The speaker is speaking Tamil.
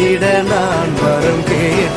காத்திட நான் வரம் கேள்.